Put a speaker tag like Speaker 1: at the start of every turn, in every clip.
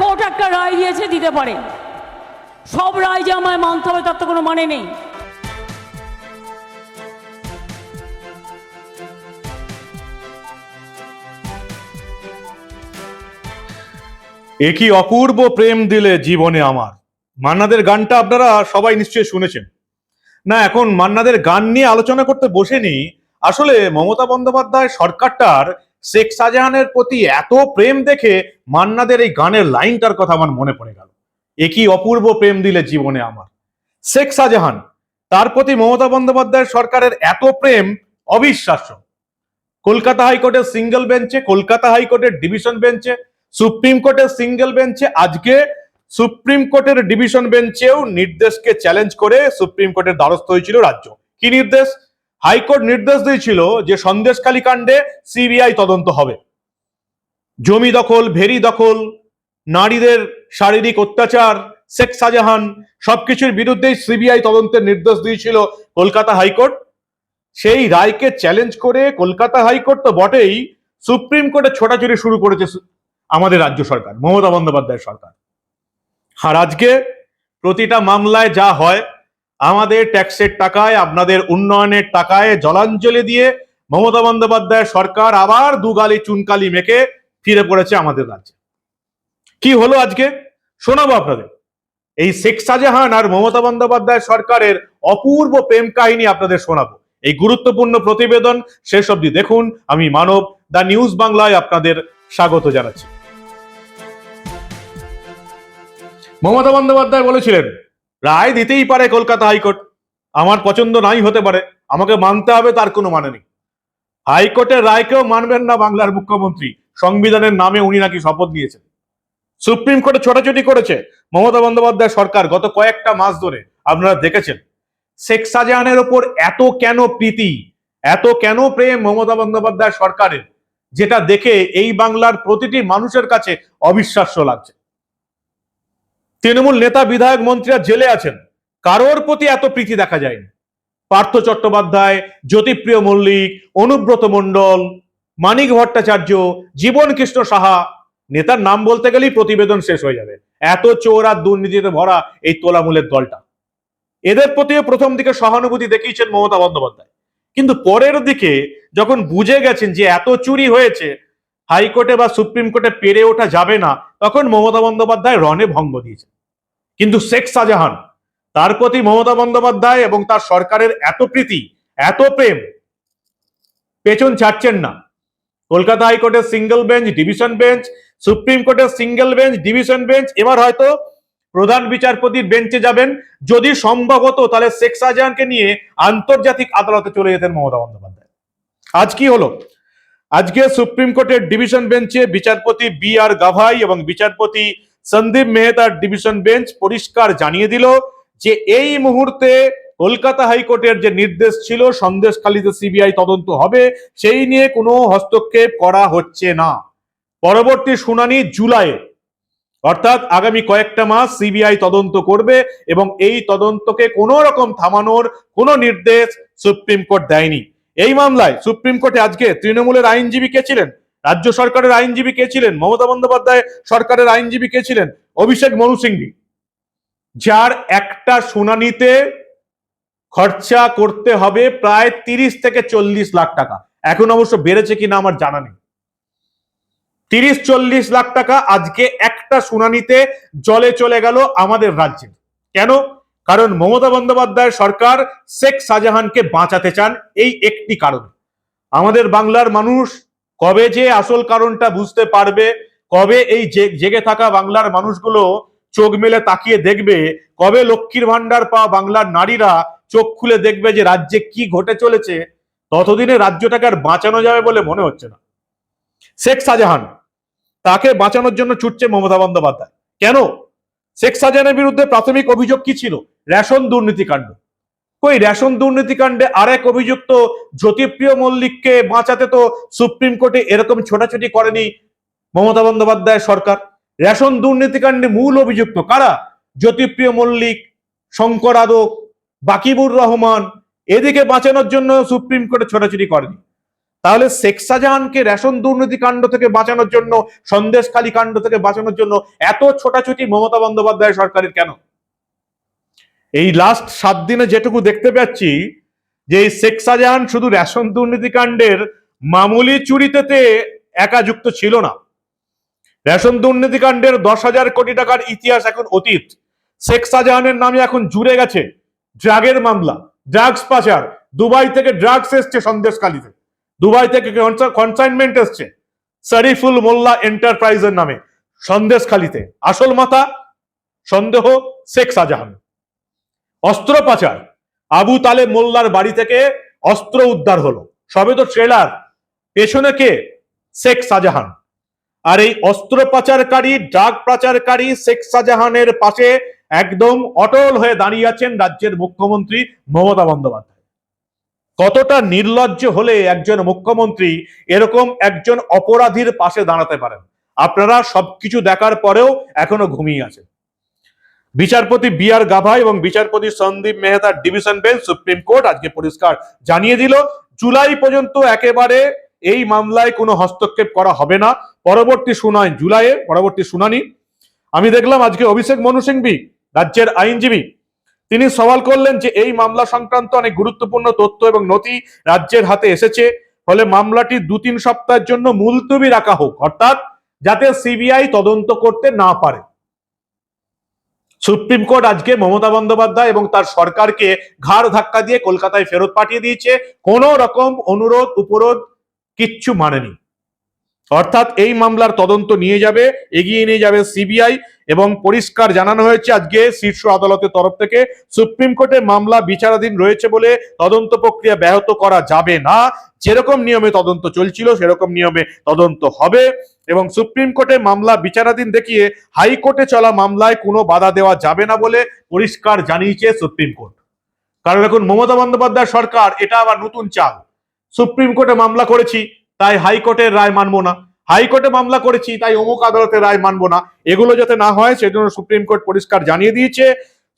Speaker 1: Court একটা রায় দিয়েছে, দিতে পারে। সব রায় যে আমায় মানতে হবে, তার তো কোনো মানে নেই।
Speaker 2: এ কি অপূর্ব প্রেম দিলে জীবনে আমার? মান্নাদের গানটা আপনারা সবাই নিশ্চয়ই শুনেছেন। না, এখন মান্নাদের গান নিয়ে আলোচনা করতে বসেনি। আসলে মমতা বন্দ্যোপাধ্যায় সরকারটার শেখ শাহজাহানের প্রতি এত প্রেম দেখে মান্নাদের এই গানের লাইনটার কথা আমার মনে পড়ে গেল। একই অপূর্ব প্রেম দিলে জীবনে আমার। শেখ শাহজাহান, তার প্রতি মমতা বন্দ্যোপাধ্যায় সরকারের এত প্রেম অবিশ্বাস্য। কলকাতা হাইকোর্টের সিঙ্গেল বেঞ্চে, কলকাতা হাইকোর্টের ডিভিশন বেঞ্চে, সুপ্রিম কোর্টের সিঙ্গেল বেঞ্চে, আজকে সুপ্রিম কোর্টের ডিভিশন বেঞ্চেও নির্দেশকে চ্যালেঞ্জ করে সুপ্রিম কোর্টের দ্বারস্থ হয়েছিল রাজ্য। কি নির্দেশ? হাইকোর্ট নির্দেশ দিয়েছিল যে সন্দেশখালী কাণ্ডে সিবিআই তদন্ত হবে। জমি দখল, ভেরি দখল, নারীদের শারীরিক অত্যাচার, শেখ শাহজাহান সবকিছুর বিরুদ্ধেই সিবিআই তদন্তের নির্দেশ দিয়েছিল কলকাতা হাইকোর্ট। সেই রায়কে চ্যালেঞ্জ করে কলকাতা হাইকোর্ট তো বটেই সুপ্রিম কোর্টে ছোটাছুটি শুরু করেছে আমাদের রাজ্য সরকার, মমতা বন্দ্যোপাধ্যায় সরকার। আর আজকে প্রতিটা মামলায় যা হয় আমাদের ট্যাক্সের টাকায়, আপনাদের উন্নয়নের টাকায় জলাঞ্জলি দিয়ে মমতা বন্দ্যোপাধ্যায় সরকার আবার দুগালি, চুনকালি মেখে ফিরে পড়েছে আমাদের রাজ্যে। কি হলো আজকে? শোনাবো আপনাদের। এই শেখ শাহজাহান আর মমতা বন্দ্যোপাধ্যায় সরকারের অপূর্ব প্রেম কাহিনী আপনাদের শোনাবো। এই গুরুত্বপূর্ণ প্রতিবেদন শেষ অবধি দেখুন। আমি মানব দা নিউজ বাংলায় আপনাদের স্বাগত জানাচ্ছি। মমতা বন্দ্যোপাধ্যায় বলেছিলেন রায় দিতেই পারে কলকাতা হাইকোর্ট। আমার পছন্দ নাই হতে পারে। আমাকে মানতে হবে, তার কোনো মানে নেই। হাইকোর্টের রায়কেও মানবেন না বাংলার মুখ্যমন্ত্রী। সংবিধানের নামে উনি নাকি শপথ নিয়েছেন। সুপ্রিম কোর্টে ছোটাছুটি করেছে মমতা বন্দ্যোপাধ্যায় সরকার গত কয়েকটা মাস ধরে। আপনারা দেখেছেন। শেখ শাহজাহানের ওপর এত কেন প্রীতি, এত কেন প্রেম মমতা বন্দ্যোপাধ্যায় সরকারের, যেটা দেখে এই বাংলার প্রতিটি মানুষের কাছে অবিশ্বাস্য লাগছে। তৃণমূল নেতা, বিধায়ক মন্ত্রীরা জেলে আছেন। কারোর প্রতি এত প্রীতি দেখা যায়নি। পার্থ চট্টোপাধ্যায়, জ্যোতিপ্রিয় মল্লিক, অনুব্রত মণ্ডল, মানিক ভট্টাচার্য, জীবন কৃষ্ণ সাহা, নেতার নাম বলতে গেলেই প্রতিবেদন শেষ হয়ে যাবে। এত চোর আর দুর্নীতিতে ভরা এই তোলামূলের দলটা। এদের প্রতিও প্রথম দিকে সহানুভূতি দেখিয়েছেন মমতা বন্দ্যোপাধ্যায়। কিন্তু পরের দিকে যখন বুঝে গেছেন যে এত চুরি হয়েছে, হাইকোর্টে বা সুপ্রিম কোর্টে পেরে ওঠা যাবে না, তখন মমতা বন্দ্যোপাধ্যায় রণে ভঙ্গ দিয়েছে কিন্তু শেখ শাহজাহান, তার প্রতি মমতা বন্দ্যোপাধ্যায় এবং তার সরকারের এত প্রীতি, এত প্রেম, পেছন ছাড়ছেন না। কলকাতা হাইকোর্টের single bench, division bench, supreme কোর্টের সিঙ্গেল বেঞ্চ, ডিভিশন বেঞ্চ, এবার হয়তো প্রধান বিচারপতির বেঞ্চে যাবেন। যদি সম্ভব হতো, তাহলে শেখ শাহজাহানকে নিয়ে আন্তর্জাতিক আদালতে চলে যেতেন মমতা বন্দ্যোপাধ্যায়। আজ কি হলো? আজকে সুপ্রিম কোর্টের ডিভিশন বেঞ্চে বিচারপতি বি আর গাভাই এবং বিচারপতি সন্দীপ মেহতার ডিভিশন বেঞ্চ পরিষ্কার জানিয়ে দিল যে এই মুহূর্তে কলকাতা হাইকোর্টের যে নির্দেশ ছিল, সন্দেশখালীতে সিবিআই তদন্ত হবে, সেই নিয়ে কোনো হস্তক্ষেপ করা হচ্ছে না। পরবর্তী শুনানি জুলাইয়ে। অর্থাৎ আগামী কয়েকটা মাস সিবিআই তদন্ত করবে এবং এই তদন্তকে কোনো রকম থামানোর কোনো নির্দেশ সুপ্রিম কোর্ট দেয়নি। এই মামলায় সুপ্রিম কোর্টে আজকে তৃণমূলের আইনজীবী কে ছিলেন? রাজ্য সরকারের আইনজীবী কে ছিলেন? মমতা বন্দ্যোপাধ্যায় সরকারের আইনজীবী কে ছিলেন? অভিষেক মনু সিংভি। যার একটা শুনানিতে খরচা করতে হবে প্রায় তিরিশ থেকে চল্লিশ লাখ টাকা। এখন অবশ্য বেড়েছে কিনা আমার জানা নেই। তিরিশ, চল্লিশ লাখ টাকা আজকে একটা শুনানিতে জলে চলে গেল আমাদের রাজ্যে। কেন? কারণ মমতা বন্দ্যোপাধ্যায় সরকার শেখ শাহজাহানকে বাঁচাতে চান এই একটি কারণে। আমাদের বাংলার মানুষ কবে যে আসল কারণটা বুঝতে পারবে, কবে এই জেগে থাকা বাংলার মানুষগুলো চোখ মেলে তাকিয়ে দেখবে, কবে লক্ষ্মীর ভান্ডার পাওয়া বাংলার নারীরা চোখ খুলে দেখবে যে রাজ্যে কি ঘটে চলেছে, ততদিনে রাজ্যটাকে আর বাঁচানো যাবে বলে মনে হচ্ছে না। শেখ শাহজাহান, তাকে বাঁচানোর জন্য ছুটছে মমতা বন্দ্যোপাধ্যায়। কেন? শেখ শাহজাহানের বিরুদ্ধে প্রাথমিক অভিযোগ কি ছিল? রেশন দুর্নীতিকাণ্ড কই, রেশন দুর্নীতিকাণ্ডে আরেক অভিযুক্ত জ্যোতিপ্রিয় মল্লিককে বাঁচাতে তো সুপ্রিম কোর্টে এরকম ছোটাছুটি করেনি মমতা বন্দ্যোপাধ্যায় সরকার। রেশন দুর্নীতিকাণ্ডে মূল অভিযুক্ত কারা? জ্যোতিপ্রিয় মল্লিক, শঙ্কর আদক, বাকিবুর রহমান, এদিকে বাঁচানোর জন্য সুপ্রিম কোর্টে ছোটাছুটি করেনি। তাহলে শেখ শাহজাহানকে রেশন দুর্নীতি কাণ্ড থেকে বাঁচানোর জন্য, সন্দেশখালী কাণ্ড থেকে বাঁচানোর জন্য এত ছোটাছুটি মমতা বন্দ্যোপাধ্যায় সরকারের কেন? এই লাস্ট সাত দিনে যেটুকু দেখতে পাচ্ছি, যে এই শেখ শাহজাহান শুধু রেশন দুর্নীতি কাণ্ডের মামুলি চুরিতে একা যুক্ত ছিল না। রেশন দুর্নীতি কাণ্ডের দশ হাজার কোটি টাকার ইতিহাস এখন অতীত। শেখ শাহজাহানের নামে এখন জুড়ে গেছে ড্রাগের মামলা ড্রাগস পাচার। দুবাই থেকে ড্রাগস এসছে সন্দেশকালীতে দুবাই থেকে কনসাইনমেন্ট এসছে শরীফুল মোল্লা এন্টারপ্রাইজের নামে সন্দেশখালীতে। আসল মাথা সন্দেহ শেখ শাহজাহান অস্ত্র পাচার আবু তালে মোল্লার বাড়ি থেকে অস্ত্র উদ্ধার হলো। সবে তো ট্রেলার। পেছনে কে? শেখ শাহজাহান। আর এই অস্ত্র পাচারকারী ড্রাগ পাচারকারী শেখ শাহজাহানের পাশে একদম অটল হয়ে দাঁড়িয়ে আছেন রাজ্যের মুখ্যমন্ত্রী মমতা বন্দ্যোপাধ্যায়। কতটা নির্লজ্জ হলে একজন মুখ্যমন্ত্রী এরকম একজন অপরাধীর পাশে দাঁড়াতে পারেন। আপনারা সবকিছু দেখার পরেও এখনও ঘুমিয়ে আছেন। বিচারপতি বি আর গাভা এবং বিচারপতি সন্দীপ মেহতার ডিভিশন বেঞ্চ সুপ্রিম কোর্ট আজকে পরিষ্কার জানিয়ে দিল, জুলাই পর্যন্ত একেবারে এই মামলায় কোনো হস্তক্ষেপ করা হবে না। পরবর্তী শুনানি, জুলাইয়ে পরবর্তী শুনানি। আমি দেখলাম আজকে অভিষেক মনু সিংভি রাজ্যের আইনজীবী, তিনি সওয়াল করলেন যে এই মামলা সংক্রান্ত অনেক গুরুত্বপূর্ণ তথ্য এবং নথি রাজ্যের হাতে এসেছে। ফলে মামলাটি দু তিন সপ্তাহের জন্য মুলতবি রাখা হোক, অর্থাৎ যাতে সিবিআই তদন্ত করতে না পারে। সুপ্রিম কোর্ট আজকে মমতা বন্দ্যোপাধ্যায় এবং তার সরকারকে ঘাড় ধাক্কা দিয়ে কলকাতায় ফেরত পাঠিয়ে দিয়েছে। কোন রকম অনুরোধ, উপরোধ কিচ্ছু মানেনি। অর্থাৎ এই মামলার তদন্ত নিয়ে যাবে, এগিয়ে নিয়ে যাবে সিবিআই এবং পরিষ্কার জানানো হয়েছে আজকে শীর্ষ আদালতের তরফ থেকে, সুপ্রিম কোর্টে মামলা বিচারাধীন রয়েছে বলে তদন্ত প্রক্রিয়া ব্যাহত করা যাবে না। যেরকম নিয়মে তদন্ত চলছিল, সেরকম নিয়মে তদন্ত হবে এবং সুপ্রিম কোর্টে মামলা বিচারাধীন দেখিয়ে হাইকোর্টে চলা মামলায় কোনো বাধা দেওয়া যাবে না বলে পরিষ্কার জানিয়েছে সুপ্রিম কোর্ট। কারণ এখন মমতা বন্দ্যোপাধ্যায় সরকার, এটা আবার নতুন চাল। সুপ্রিম কোর্টে মামলা করেছি তাই হাইকোর্টের রায় মানবো না। হাইকোর্টে মামলা করেছি, তাই অমুক আদালতের রায় মানবো না। এগুলো যাতে না হয়, সেজন্য সুপ্রিম কোর্ট পরিষ্কার জানিয়ে দিয়েছে।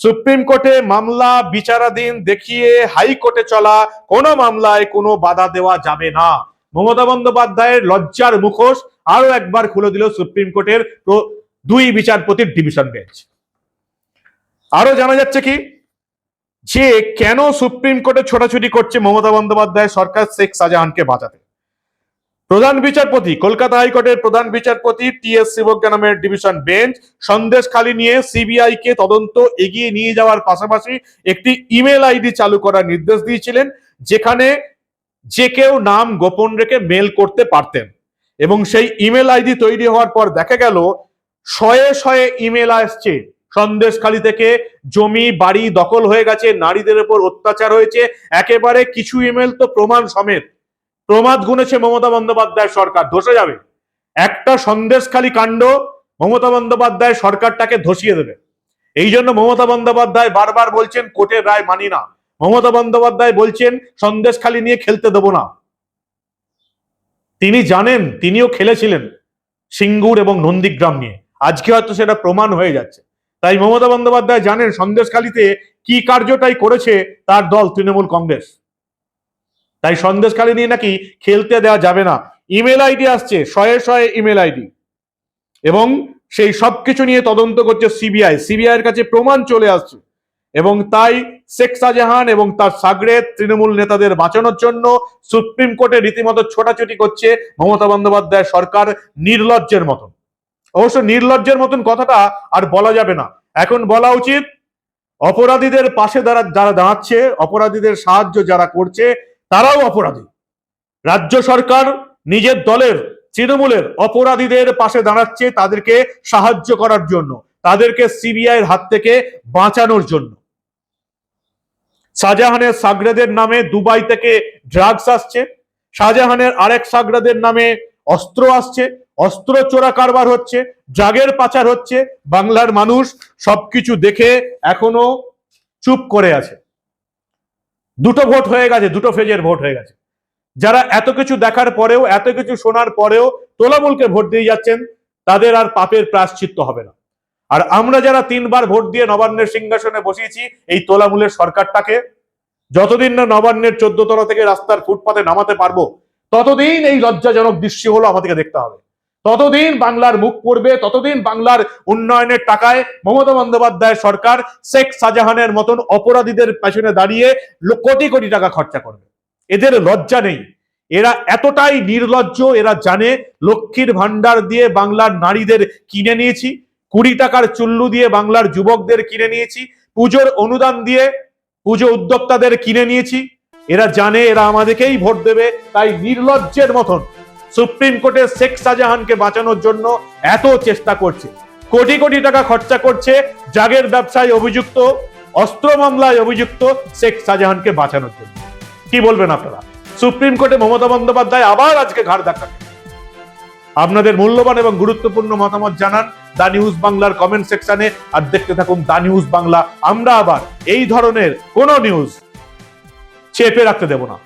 Speaker 2: সুপ্রিম কোর্টে মামলা বিচারাধীন দেখিয়ে হাইকোর্টে চলা, কোনো মামলায় কোনো বাধা দেওয়া যাবে না। মমতা বন্দ্যোপাধ্যায়ের লজ্জার মুখোশ আরও একবার খুলে দিল সুপ্রিম কোর্টের দুই বিচারপতির ডিভিশন বেঞ্চ। আরও জানা যাচ্ছে কি? যে কেন সুপ্রিম কোর্টে ছোটাছুটি করছে মমতা বন্দ্যোপাধ্যায়, সরকার শেখ শাহজাহানকে বাঁচাতে। প্রধান বিচারপতি, কলকাতা হাইকোর্টের প্রধান বিচারপতি টি এস শিবজ্ঞা নামের ডিভিশন বেঞ্চ সন্দেশ খালি নিয়ে সিবিআই কে তদন্ত এগিয়ে নিয়ে যাওয়ার পাশাপাশি একটি ইমেল আইডি চালু করার নির্দেশ দিয়েছিলেন, যেখানে যে কেউ নাম গোপন রেখে মেল করতে পারতেন। এবং সেই ইমেল আইডি তৈরি হওয়ার পর দেখা গেল, শয়ে শয়ে ইমেল আসছে সন্দেশখালি থেকে জমি, বাড়ি দখল হয়ে গেছে, নারীদের উপর অত্যাচার হয়েছে, একেবারে কিছু ইমেল তো প্রমাণ সমেত। প্রমাদ গুনেছে মমতা বন্দ্যোপাধ্যায় সরকার, ধসে যাবে। একটা সন্দেশখালী কাণ্ড মমতা বন্দ্যোপাধ্যায় সরকারটাকে ধসিয়ে দেবে। এই জন্য মমতা বন্দ্যোপাধ্যায় বারবার বলছেন, কোর্টের রায় মানি না। মমতা বন্দ্যোপাধ্যায় বলছেন, সন্দেশখালী নিয়ে খেলতে দেবো না। তিনি জানেন, তিনিও খেলেছিলেন সিঙ্গুর এবং নন্দীগ্রাম নিয়ে। আজকে হয়তো সেটা প্রমাণ হয়ে যাচ্ছে। তাই মমতা বন্দ্যোপাধ্যায় জানেন, সন্দেশখালীতে কি কার্যটাই করেছে তার দল তৃণমূল কংগ্রেস। তাই সন্দেশখালী নিয়ে নাকি খেলতে দেওয়া যাবে না। ইমেল আইডি আসছে, শয়ে শয়ে ইমেল আইডি। এবং সেই সবকিছু নিয়ে তদন্ত করছে সিবিআই। সিবিআই এর কাছে প্রমাণ চলে আসছে। এবং তাই শেখ শাহজাহান এবং তার সাগরে তৃণমূল নেতাদের বাঁচানোর জন্য সুপ্রিম কোর্টে রীতিমতো ছোটাছুটি করছে মমতা বন্দ্যোপাধ্যায় সরকার নির্লজ্জের মতন। অবশ্য নির্লজ্জের মতন কথাটা আর বলা যাবে না। এখন বলা উচিত, অপরাধীদের পাশে যারা যারা দাঁড়াচ্ছে, অপরাধীদের সাহায্য যারা করছে তারাও অপরাধী। রাজ্য সরকার নিজের দলের, তৃণমূলের অপরাধীদের পাশে দাঁড়াচ্ছে তাদেরকে সাহায্য করার জন্য, তাদেরকে সিবিআই এর হাত থেকে বাঁচানোর জন্য। শাহজাহানের সাগরেদের নামে দুবাই থেকে ড্রাগস আসছে। শাহজাহানের আরেক সাগরাদের নামে অস্ত্র আসছে। অস্ত্র চোরা কারবার হচ্ছে, ড্রাগের পাচার হচ্ছে। বাংলার মানুষ সবকিছু দেখে এখনও চুপ করে আছে। দুটো ভোট হয়ে গেছে, দুটো ফেজের ভোট হয়ে গেছে। যারা এত কিছু দেখার পরেও, এত কিছু শোনার পরেও তোলামূলকে ভোট দিয়ে যাচ্ছেন, তাদের আর পাপের প্রায়শ্চিত্ত হবে না। আর আমরা যারা তিনবার ভোট দিয়ে নবান্নের সিংহাসনে বসিয়েছি, এই তোলামূলের সরকারটাকে, যতদিন না নবান্নের চোদ্দ তলা থেকে রাস্তার ফুটপাতে নামাতে পারব, ততদিন এই লজ্জাজনক দৃশ্য হলো আমাদেরকে দেখতে হবে। ততদিন বাংলার মুখ পড়বে, ততদিন বাংলার উন্নয়নের টাকায় মমতা বন্দ্যোপাধ্যায় সরকার শেখ শাহজাহানের মতন অপরাধীদের পেছনে দাঁড়িয়ে কোটি কোটি টাকা খরচা করবে। এদের লজ্জা নেই। এরা এতটাই নির্লজ্জ, এরা জানে লক্ষ্মীর ভান্ডার দিয়ে বাংলার নারীদের কিনে নিয়েছি, কুড়ি টাকার চুল্লু দিয়ে বাংলার যুবকদের কিনে নিয়েছি, পুজোর অনুদান দিয়ে পুজো উদ্যোক্তাদের কিনে নিয়েছি। এরা জানে, এরা আমাদেরকেই ভোট দেবে, তাই নির্লজ্জের মতন সুপ্রিম কোর্টে শেখ শাহজাহানকে বাঁচানোর জন্য এত চেষ্টা করছে। কোটি কোটি টাকা খরচা করছে জাগের ব্যবসায় অভিযুক্ত, অস্ত্র মামলায় অভিযুক্ত শেখ শাহজাহানকে বাঁচানোর জন্য। কি বলবেন আপনারা? সুপ্রিম কোর্টে মমতা বন্দ্যোপাধ্যায় আবার আজকে ঘাড় ধাক্কা আপনাদের মূল্যবান এবং গুরুত্বপূর্ণ মতামত জানান দা নিউজ বাংলার কমেন্ট সেকশনে আর দেখতে থাকুন দা নিউজ বাংলা। আমরা আবার এই ধরনের কোন নিউজ চেপে রাখতে দেব না।